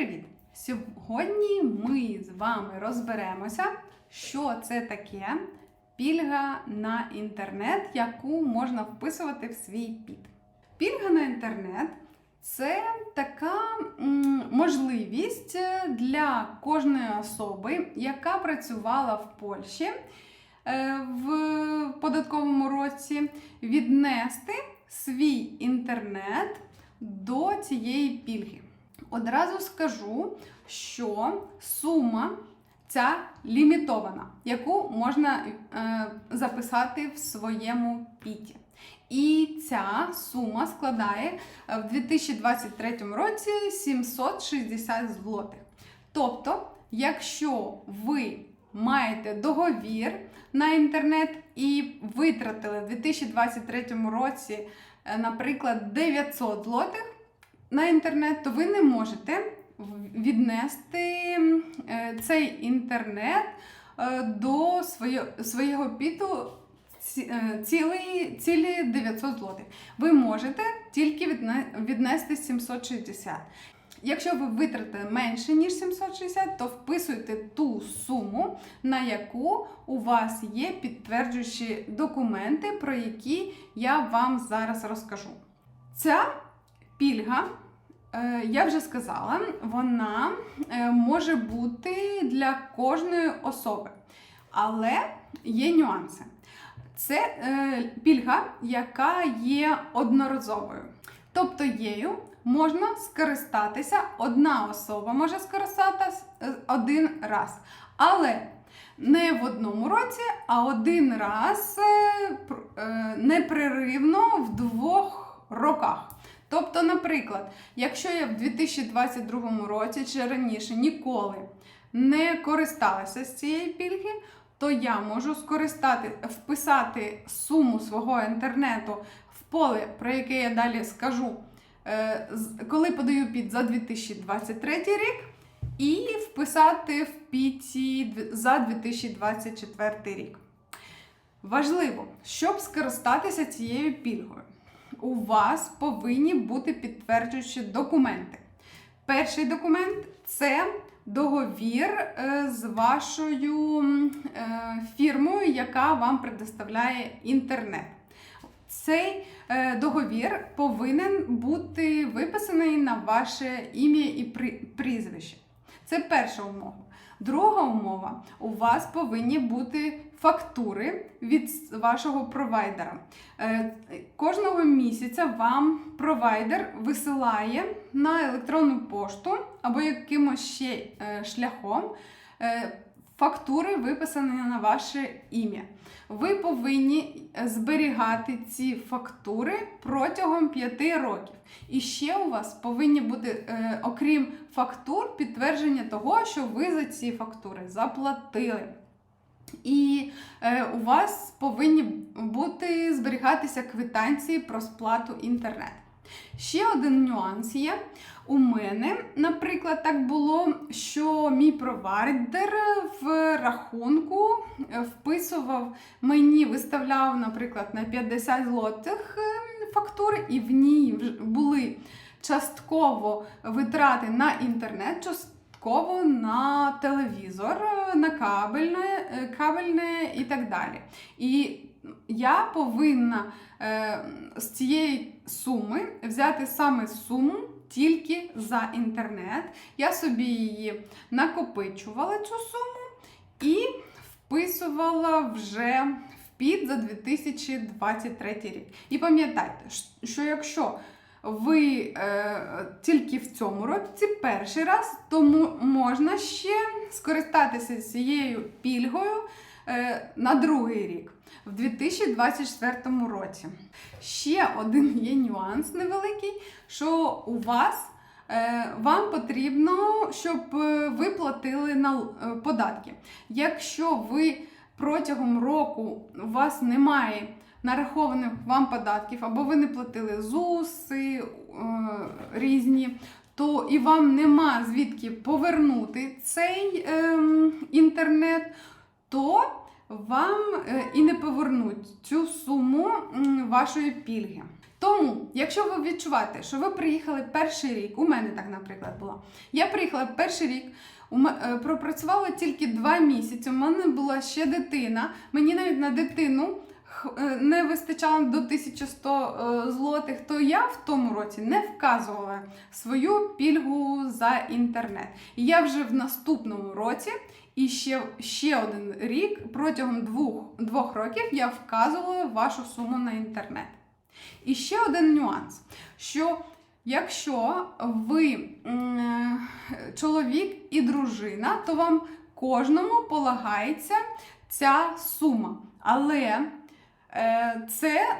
привіт! Сьогодні ми з вами розберемося, що це таке пільга на інтернет, яку можна вписувати в свій під. Пільга на інтернет це така можливість для кожної особи, яка працювала в Польщі е, в податковому році, віднести свій інтернет до цієї пільги. Одразу скажу, що сума ця лімітована, яку можна е, записати в своєму піті. І ця сума складає е, в 2023 році 760 злотих. Тобто, якщо ви маєте договір на інтернет і витратили в 2023 році, е, наприклад, 900 злотих на інтернет, то ви не можете віднести е, цей інтернет е, до свого піту е, цілі 900 злотих. Ви можете тільки віднести 760. Якщо ви витратите менше, ніж 760, то вписуйте ту суму, на яку у вас є підтверджуючі документи, про які я вам зараз розкажу. Ця пільга, я вже сказала, вона е, може бути для кожної особи. Але є нюанси. Це е, пільга, яка є одноразовою. Тобто її можна скористатися, одна особа може скористатися е, один раз. Але не в одному році, а один раз е, пр- е, непреривно в двох роках. Тобто, наприклад, якщо я в 2022 році чи раніше ніколи не користалася з цієї пільги, то я можу скористати, вписати суму свого інтернету в поле, про яке я далі скажу, е, коли подаю під за 2023 рік, і вписати в піті за 2024 рік. Важливо, щоб скористатися цією пільгою, у вас повинні бути підтверджуючі документи. Перший документ це договір е, з вашою е, фірмою, яка вам предоставляє інтернет. Цей е, договір повинен бути виписаний на ваше ім'я і прізвище. Це перша умова. Друга умова: у вас повинні бути фактури від вашого провайдера. Е, Кожного місяця вам провайдер висилає на електронну пошту або якимось ще е, шляхом е, фактури, виписані на ваше ім'я. Ви повинні зберігати ці фактури протягом 5 років. І ще у вас повинні бути, е, окрім фактур, підтвердження того, що ви за ці фактури заплатили. І е, у вас повинні бути зберігатися квитанції про сплату інтернету. Ще один нюанс є. У мене, наприклад, так було, що мій провайдер в рахунку е, вписував мені, виставляв, наприклад, на 50 злотих е, фактури, і в ній були частково витрати на інтернет, частково на телевізор, е, на кабельне, кабельне і так далі. І я повинна е, з цієї суми взяти саме суму тільки за інтернет. Я собі її накопичувала цю суму і вписувала вже в під за 2023 рік. І пам'ятайте, що якщо ви е, тільки в цьому році перший раз, тому можна ще скористатися цією пільгою е, на другий рік, в 2024 році. Ще один є нюанс невеликий, що у вас. е, Вам потрібно, щоб е, ви платили на е, податки. Якщо ви протягом року у вас немає нарахованих вам податків, або ви не платили ЗУСи різні, то і вам нема звідки повернути цей ем, інтернет, то вам е, і не повернуть цю суму вашої пільги. Тому, якщо ви відчуваєте, що ви приїхали перший рік, у мене так, наприклад, було. Я приїхала перший рік, е, пропрацювала тільки два місяці. У мене була ще дитина. Мені навіть на дитину е, не вистачало до 1100 е, злотих, то я в тому році не вказувала свою пільгу за інтернет. І я вже в наступному році. І ще, ще один рік протягом двох, двох років я вказувала вашу суму на інтернет. І ще один нюанс: що якщо ви е, чоловік і дружина, то вам кожному полагається ця сума. Але е, це,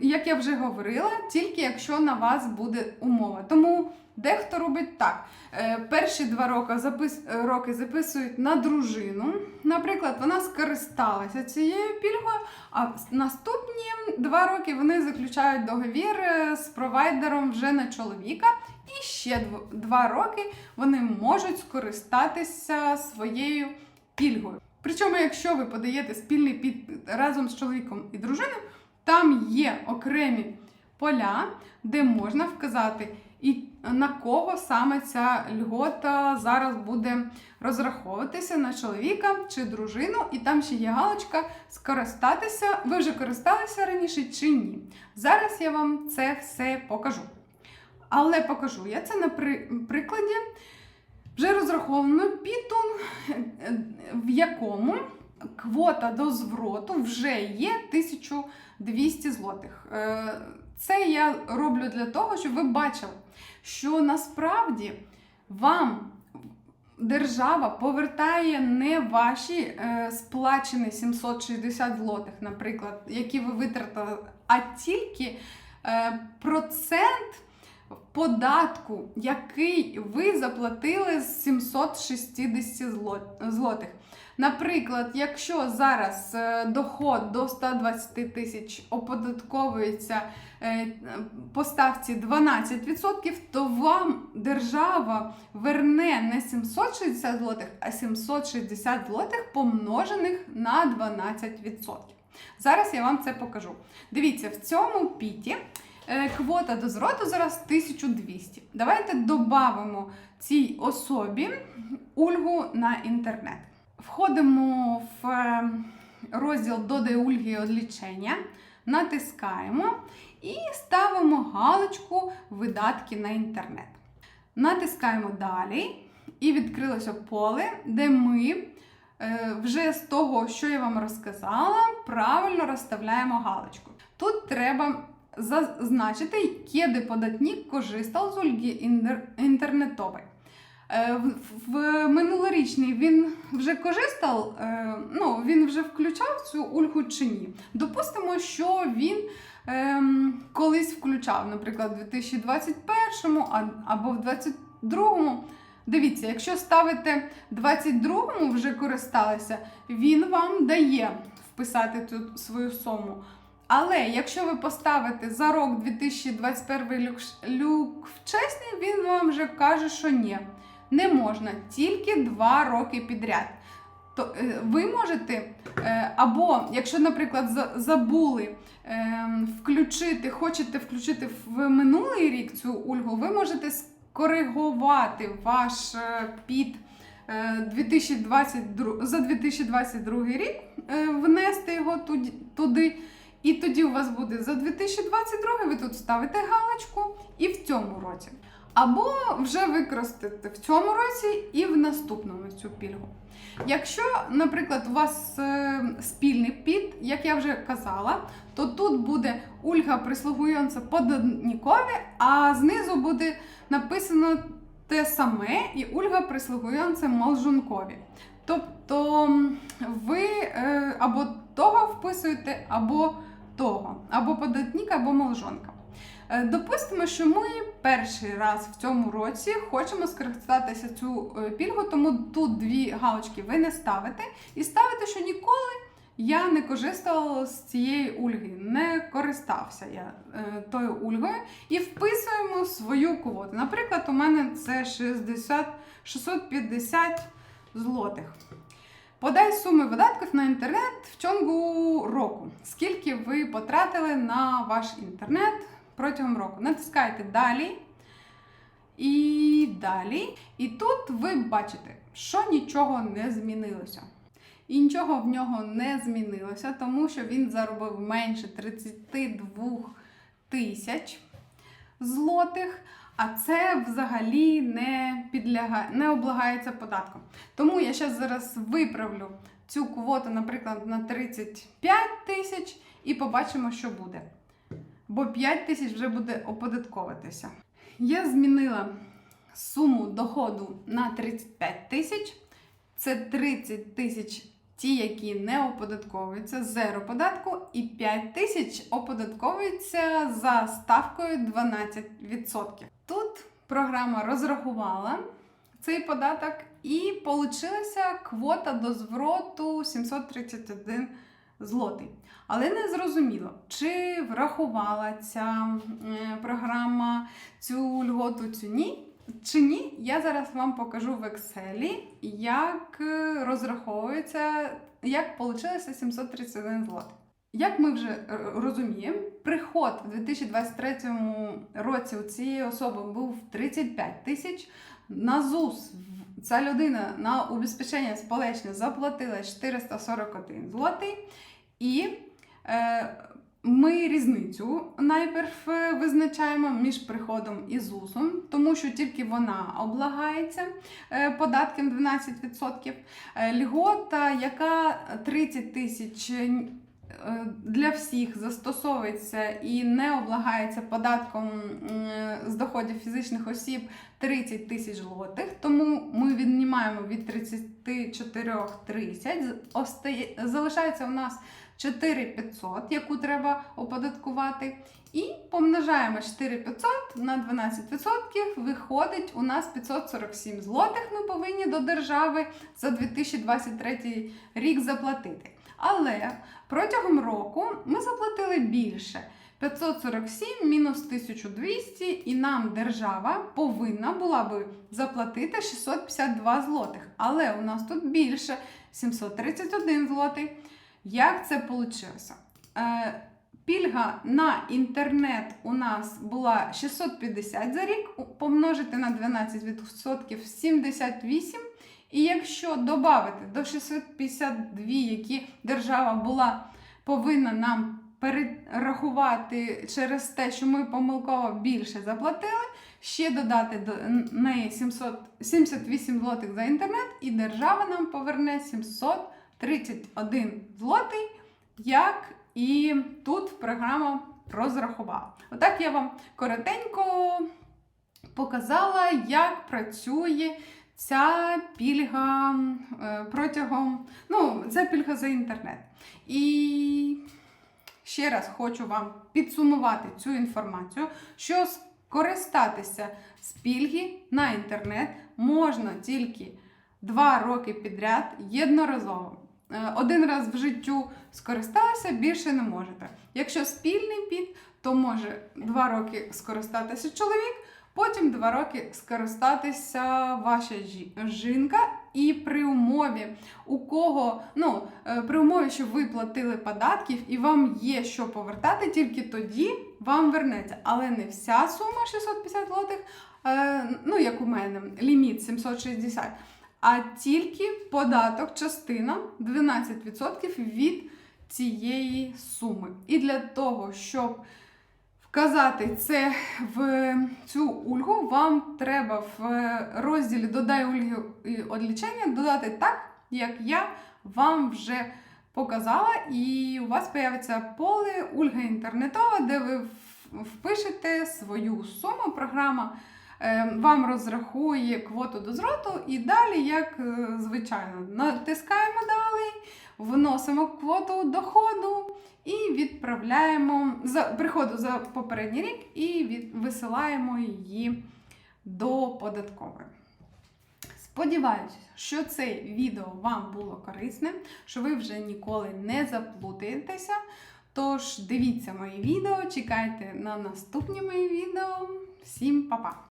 як я вже говорила, тільки якщо на вас буде умова. Тому дехто робить так. Е, Перші два роки, запис... е, роки записують на дружину. Наприклад, вона скористалася цією пільгою, а наступні два роки вони заключають договір е, з провайдером вже на чоловіка. І ще два роки вони можуть скористатися своєю пільгою. Причому, якщо ви подаєте спільний підпис разом з чоловіком і дружиною, там є окремі поля, де можна вказати, і на кого саме ця льгота зараз буде розраховуватися на чоловіка чи дружину, і там ще є галочка скористатися. Ви вже користалися раніше чи ні. Зараз я вам це все покажу. Але покажу я це на при- прикладі вже розрахованого Python, в якому квота до звороту вже є 1200 злотих. Е, Це я роблю для того, щоб ви бачили, що насправді вам держава повертає не ваші е, сплачені 760 злотих, наприклад, які ви витратили, а тільки е, процент податку, який ви заплатили з 760 злотих. Наприклад, якщо зараз е, доход до 120 тисяч оподатковується е, по ставці 12%, то вам держава верне не 760 злотих, а 760 злотих помножених на 12%. Зараз я вам це покажу. Дивіться, в цьому піті е, квота до зроту зараз 1200. Давайте додамо цій особі ульгу на інтернет. Входимо в е, розділ Додай ульги одлічення, натискаємо і ставимо галочку Видатки на інтернет. Натискаємо далі, і відкрилося поле, де ми е, вже з того, що я вам розказала, правильно розставляємо галочку. Тут треба зазначити, kiedy podatnik korzystał z ulgi інтер- інтернетової. Е, В, минулорічний він вже користав, е, ну, він вже включав цю ульгу чи ні. Допустимо, що він ем, колись включав, наприклад, у 2021 а- або в 2022. Дивіться, якщо ставите 22-му вже користалися, він вам дає вписати цю свою суму. Але якщо ви поставите за рок 2021 люк, люк вчесний, він вам вже каже, що ні, не можна, тільки 2 роки підряд. То е, ви можете, е, або якщо, наприклад, забули е, включити, хочете включити в минулий рік цю ульгу, ви можете скоригувати ваш е, під е, 2022, за 2022 рік, внести його туди. І тоді у вас буде за 2022, ви тут ставите галочку і в цьому році. Або вже використати в цьому році і в наступному цю пільгу. Якщо, наприклад, у вас е, спільний під, як я вже казала, то тут буде ульга прислугується податникові, а знизу буде написано те саме, і ульга прислугується молжункові. Тобто ви е, або того вписуєте, або того, або податник, або молжонка. Е, Допустимо, що ми перший раз в цьому році хочемо скористатися цю е, пільгу, тому тут дві галочки ви не ставите і ставите, що ніколи я не користувала з цієї ульги, не користався я е, тою ульгою і вписуємо свою квоту. Наприклад, у мене це 60, 650 злотих. Подай суми видатків на інтернет в чонгу року. Скільки ви потратили на ваш інтернет протягом року? Натискайте далі. І далі. І тут ви бачите, що нічого не змінилося. І нічого в нього не змінилося, тому що він заробив менше 32 тисяч злотих, а це взагалі не підлягає, не облагається податком. Тому я ще зараз виправлю цю квоту, наприклад, на 35 тисяч, і побачимо, що буде. Бо 5 тисяч вже буде оподатковуватися. Я змінила суму доходу на 35 тисяч. Це 30 тисяч ті, які не оподатковуються, зеро податку, і 5 тисяч оподатковуються за ставкою 12%. Тут програма розрахувала цей податок і получилася квота до звороту 731 злотий. Але не зрозуміло, чи врахувала ця е, програма цю льготу цю ні. Чи ні, я зараз вам покажу в Excel, як е, розраховується, як вийшло 731 злотий. Як ми вже е, розуміємо, приход у 2023 році у цієї особи був 35 тисяч. На ЗУС ця людина на убезпечення сполечне заплатила 441 злотий. І е, ми різницю найперв е, визначаємо між приходом і ЗУСом, тому що тільки вона облагається е, податком 12%. Е, Льгота, яка 30 тисяч для всіх застосовується і не облагається податком з доходів фізичних осіб 30 тисяч злотих, тому ми віднімаємо від 34 30, остає- залишається у нас 4500, яку треба оподаткувати. І помножаємо 4500 на 12%, виходить у нас 547 злотих ми повинні до держави за 2023 рік заплатити. Але протягом року ми заплатили більше. 547 мінус 1200, і нам держава повинна була би заплатити 652 злотих. Але у нас тут більше 731 злотий. Як це вийшло? Е, пільга на інтернет у нас була 650 за рік, помножити на 12% 78. І якщо додати до 652, які держава була повинна нам перерахувати через те, що ми помилково більше заплатили, ще додати до неї 700, 78 злотих за інтернет, і держава нам поверне 731 злотий, як і тут програма розрахувала. Отак я вам коротенько показала, як працює ця пільга е, протягом, ну, це пільга за інтернет. І ще раз хочу вам підсумувати цю інформацію, що скористатися з пільги на інтернет можна тільки два роки підряд єдноразово. Е, Один раз в життю скористалися, більше не можете. Якщо спільний під, то може два роки скористатися чоловік, потім два роки скористатися ваша жінка. І при умові, у кого, ну, е, при умові, що ви платили податків і вам є що повертати, тільки тоді вам вернеться. Але не вся сума 650 злотих, е, ну як у мене, ліміт 760, а тільки податок, частина 12% від цієї суми. І для того, щоб вказати це в цю ульгу, вам треба в розділі Додай ульги і одлічення додати так, як я вам вже показала, і у вас з'явиться поле Ульга інтернетова, де ви впишете свою суму. Програма вам розрахує квоту до зроту, і далі, як е, звичайно, натискаємо далі, вносимо квоту доходу і відправляємо за приходу за попередній рік і від, висилаємо її до податкової. Сподіваюся, що це відео вам було корисним, що ви вже ніколи не заплутаєтеся. Тож дивіться мої відео, чекайте на наступні мої відео. Всім па-па!